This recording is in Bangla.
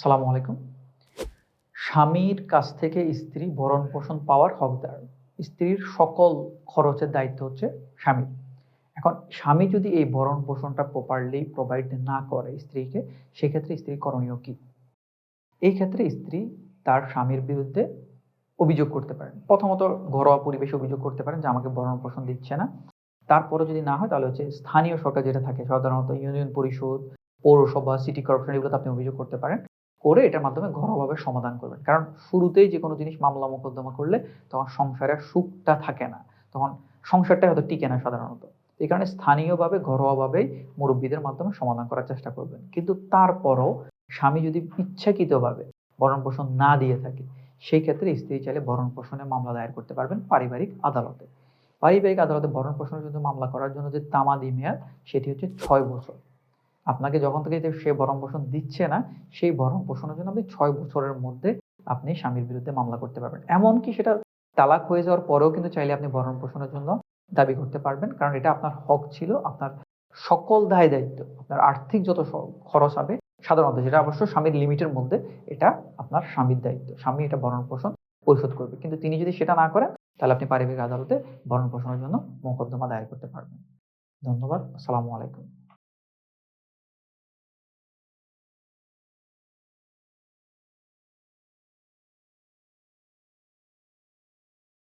আসসালামু আলাইকুম। স্বামীর কাছ থেকে স্ত্রী ভরণ পোষণ পাওয়ার হকদার। স্ত্রীর সকল খরচের দায়িত্ব হচ্ছে স্বামী এখন স্বামী যদি এই ভরণ পোষণটা প্রপারলি প্রোভাইড না করে স্ত্রীকে, সেক্ষেত্রে স্ত্রী করণীয় কি? এই ক্ষেত্রে স্ত্রী তার স্বামীর বিরুদ্ধে অভিযোগ করতে পারেন। প্রথমত ঘরোয়া পরিবেশে অভিযোগ করতে পারেন যে আমাকে ভরণ পোষণ দিচ্ছে না। তারপরে যদি না হয়, তাহলে হচ্ছে স্থানীয় সরকার যেটা থাকে, সাধারণত ইউনিয়ন পরিষদ, পৌরসভা, সিটি কর্পোরেশন, এগুলোতে আপনি অভিযোগ করতে পারেন। করে এটার মাধ্যমে ঘরোয়াভাবে সমাধান করবেন। কারণ শুরুতেই যে কোনো জিনিস মামলা মোকদ্দমা করলে তখন সংসারের সুখটা থাকে না। তখন সংসারটা হয়তো টিকে না সাধারণত। এই কারণে স্থানীয়ভাবে, ঘরোয়াভাবেই মুরব্বীদের মাধ্যমে সমাধান করার চেষ্টা করবেন। কিন্তু তারপরও স্বামী যদি ইচ্ছাকৃতভাবে ভরণ পোষণ না দিয়ে থাকে, সেই ক্ষেত্রে স্ত্রী চাইলে ভরণ পোষণে মামলা দায়ের করতে পারবেন পারিবারিক আদালতে। পারিবারিক আদালতে ভরণ পোষণের জন্য মামলা করার জন্য যে তামাদি মেয়াদ, সেটি হচ্ছে ছয় বছর। আপনাকে যখন থেকে সে ভরণ পোষণ দিচ্ছে না, সেই ভরণ পোষণের জন্য আপনি ছয় বছরের মধ্যে আপনি স্বামীর বিরুদ্ধে মামলা করতে পারবেন। এমনকি সেটা তালাক হয়ে যাওয়ার পরেও কিন্তু চাইলে আপনি ভরণ পোষণের জন্য দাবি করতে পারবেন। কারণ এটা আপনার হক ছিল, আপনার সকল দায় দায়িত্ব, আপনার আর্থিক যত খরচ হবে সাধারণত, যেটা অবশ্য স্বামীর লিমিটের মধ্যে, এটা আপনার স্বামীর দায়িত্ব। স্বামী এটা ভরণ পোষণ পরিশোধ করবে। কিন্তু তিনি যদি সেটা না করেন, তাহলে আপনি পারিবারিক আদালতে ভরণ পোষণের জন্য মোকদ্দমা দায়ের করতে পারবেন। ধন্যবাদ। আসসালামু আলাইকুম।